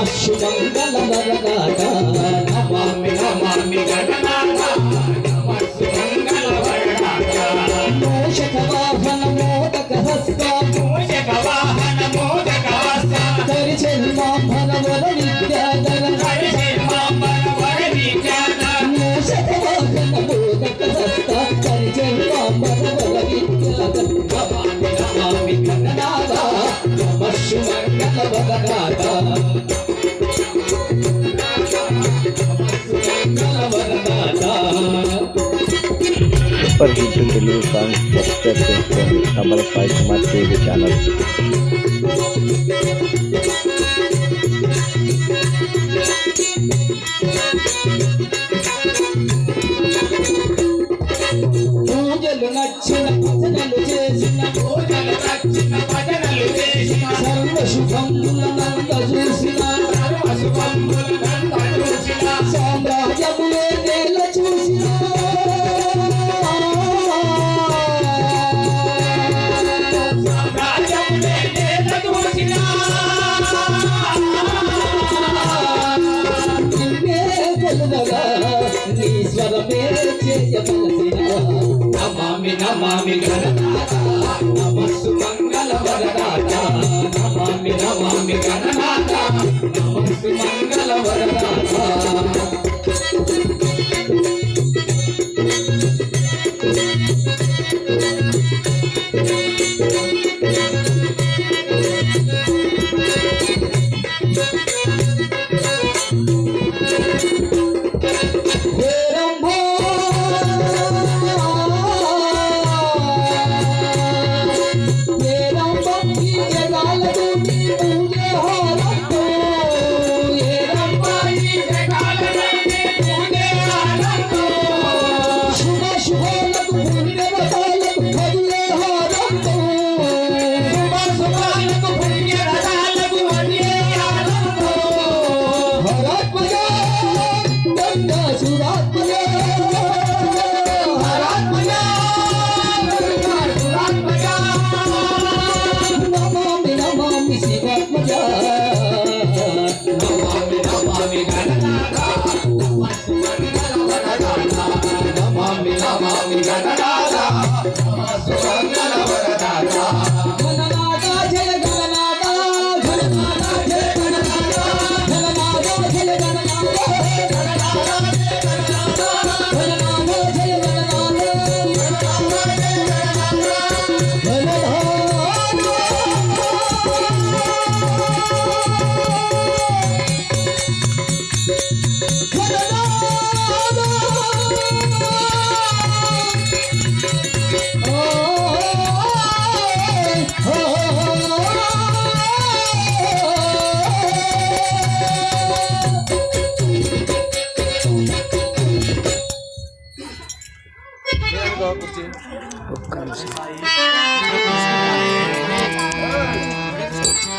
నమ శుభంగళ వరదాత నమామి నమామి గణనాథ నమ శుభంగళ వరదాత మోషక వాహన మోదక హస్త మోషక వాహన మోదక హస్త జన్మాంబర వర విద్యాధర జన్మాంబర వర విద్యాధర మోషక వాహన మోదక హస్త జన్మాంబర వర విద్యాధర నమామి నమామి గణనాథ నమ వరదాత super hit Telugu songs subscribe చేసుకోండి. తమల సాయి కుమార్ టీవీ ఛానల్. నమామి నమామి గణనాథ నమస్సు మంగళ వరదాత. నమామి నమామి గణనాథ. నమామి శివాత్మజ నమామి నమామి గణనాథ నమామి నమామి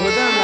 Oh, done.